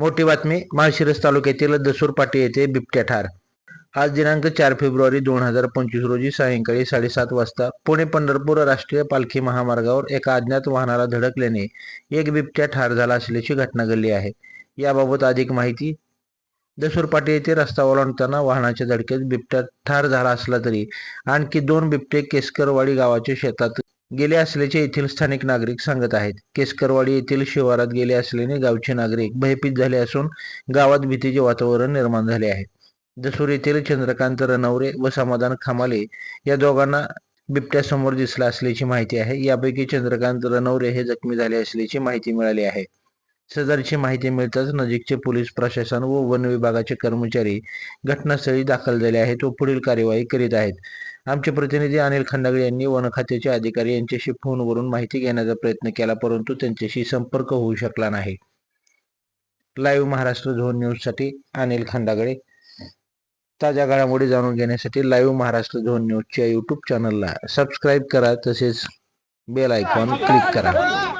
मोठी बातमी माळशिरस तालुक्यातील दसूर पाटी येथे बिबट्या ठार. आज दिनांक चार फेब्रुवारी दोन हजार पंचवीस रोजी सायंकाळी साडेसात वाजता पुणे पंढरपूर राष्ट्रीय पालखी महामार्गावर एका अज्ञात वाहनाला धडकल्याने एक बिबट्या ठार झाला असल्याची घटना घडली आहे. याबाबत अधिक माहिती दसूर पाटी येथे रस्ता ओलांडताना वाहनाच्या धडकेत बिबट्या ठार झाला असला तरी आणखी दोन बिबटे केसकरवाडी गावाच्या शेतात गेले असल्याचे येथील स्थानिक नागरिक सांगत आहेत. केसकरवाडी येथील शिवारात गेले असल्याने गावचे नागरिक भयभीत झाले असून गावात भीतीचे वातावरण निर्माण झाले आहे. दसूर येथील चंद्रकांत रनवरे व समाधान खामाले या दोघांना बिबट्यासमोर दिसला असल्याची माहिती आहे. यापैकी चंद्रकांत रनवरे हे जखमी झाले असल्याची माहिती मिळाली आहे. सदरची माहिती मिळताच नजीकचे पोलीस प्रशासन व वन विभागाचे कर्मचारी घटनास्थळी दाखल झाले आहेत व पुढील कार्यवाही करीत आहेत. आमचे प्रतिनिधी अनिल खंडागळे यांनी वन खात्याचे अधिकारी यांच्याशी फोनवरून माहिती घेण्याचा प्रयत्न केला परंतु त्यांच्याशी संपर्क होऊ शकला नाही. लाईव्ह महाराष्ट्र झोन न्यूजसाठी अनिल खंडागळे. ताज्या घडामोडी जाणून घेण्यासाठी लाईव्ह महाराष्ट्र झोन न्यूजच्या यूट्यूब चॅनलला सबस्क्राईब करा तसेच बेल आयकॉन क्लिक करा.